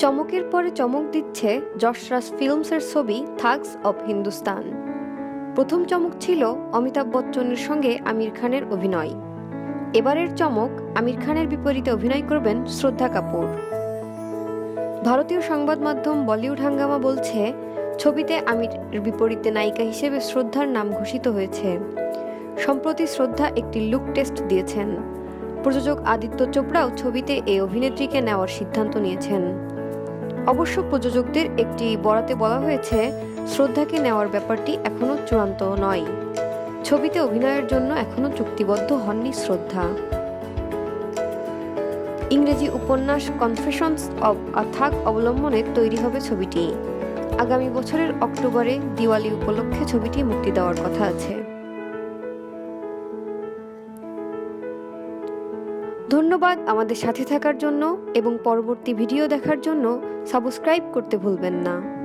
চমকের পরে চমক দিচ্ছে যশরাজ ফিল্মসের ছবি থাগস অব হিন্দুস্তান। প্রথম চমক ছিল অমিতাভ বচ্চনের সঙ্গে আমির খানের অভিনয়। এবারের চমক আমির খানের বিপরীতে অভিনয় করবেন শ্রদ্ধা কাপুর। ভারতীয় সংবাদ মাধ্যম বলিউড হাঙ্গামা বলছে, ছবিতে আমির বিপরীতে নায়িকা হিসেবে শ্রদ্ধার নাম ঘোষিত হয়েছে। সম্প্রতি শ্রদ্ধা একটি লুক টেস্ট দিয়েছেন। প্রযোজক আদিত্য চোপড়াও ছবিতে এই অভিনেত্রীকে নেওয়ার সিদ্ধান্ত নিয়েছেন। অবশ্য প্রযোজকদের একটি বরাতে বলা হয়েছে, শ্রদ্ধাকে নেওয়ার ব্যাপারটি এখনও চূড়ান্ত নয়। ছবিতে অভিনয়ের জন্য এখনও চুক্তিবদ্ধ হননি শ্রদ্ধা। ইংরেজি উপন্যাস কনফেশনস অব আ থাক অবলম্বনে তৈরি হবে ছবিটি। আগামী বছরের অক্টোবরে দিওয়ালি উপলক্ষে ছবিটি মুক্তি দেওয়ার কথা আছে। ধন্যবাদ আমাদের সাথে থাকার জন্য এবং পরবর্তী ভিডিও দেখার জন্য সাবস্ক্রাইব করতে ভুলবেন না।